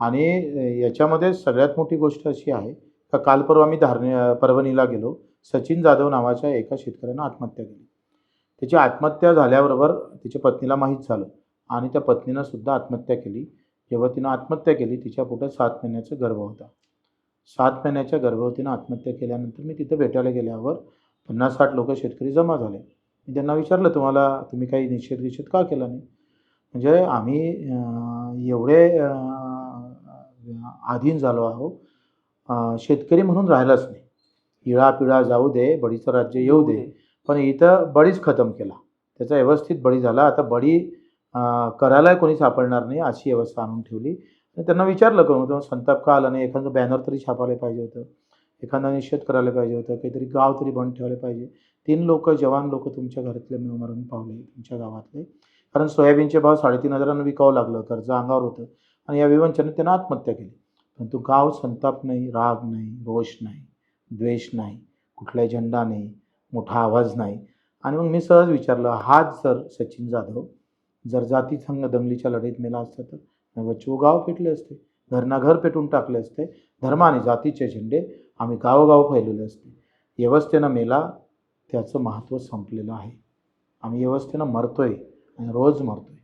आणि याच्यामध्ये सगळ्यात मोठी गोष्ट अशी आहे का काल परवा मी धारणे परभणीला गेलो सचिन जाधव नावाच्या एका शेतकऱ्यानं आत्महत्या केली. त्याची आत्महत्या झाल्याबरोबर तिच्या पत्नीला माहीत झालं आणि त्या पत्नीनं सुद्धा आत्महत्या केली. जेव्हा तिनं आत्महत्या केली तिच्या पोटात सात महिन्याचा गर्भ होता. सात महिन्याच्या गर्भवतीनं आत्महत्या केल्यानंतर मी तिथं भेटायला गेल्यावर पन्नास साठ लोक शेतकरी जमा झाले. मी त्यांना विचारलं तुम्हाला तुम्ही काही निषेध निषेध का केला नाही? म्हणजे आम्ही एवढे अधीन झालो आहो शेतकरी म्हणून राहिलाच नाही. इळा पिळा जाऊ दे बडीचं राज्य येऊ दे. पण इथं बळीच खतम केला. त्याचा व्यवस्थित बळी झाला. आता बळी करायला कोणी सापडणार नाही अशी व्यवस्था आणून ठेवली. आणि त्यांना विचारलं कोण होतं संताप का आला नाही? एखादं बॅनर तरी छापायला पाहिजे होतं. एखादा निषेध करायला पाहिजे होतं. काहीतरी गाव तरी बंद ठेवायला पाहिजे. तीन लोक जवान लोक तुमच्या घरातले मरून पावले तुमच्या गावातले. कारण सोयाबीनचे भाव साडेतीन हजारांना विकावं लागलं. कर्ज अंगावर होतं. आणि या विवंचने त्यानं आत्महत्या केली. परंतु गाव संताप नाही राग नाही रोष नाही द्वेष नाही कुठलाही झेंडा नाही मोठा आवाज नाही. आणि मग मी सहज विचारलं हाच जर सचिन जाधव जर जाती संघ दंगलीच्या लढाईत मेला असता तर? बच्चू गाव पेटले असते घरना घर पेटून टाकले असते धर्म आणि जातीचे झेंडे आम्ही गावोगाव फैलवले असते. व्यवस्थेनं मेला त्याचं महत्त्व संपलेलं आहे. आम्ही व्यवस्थेनं मरतोय आणि रोज मरतोय.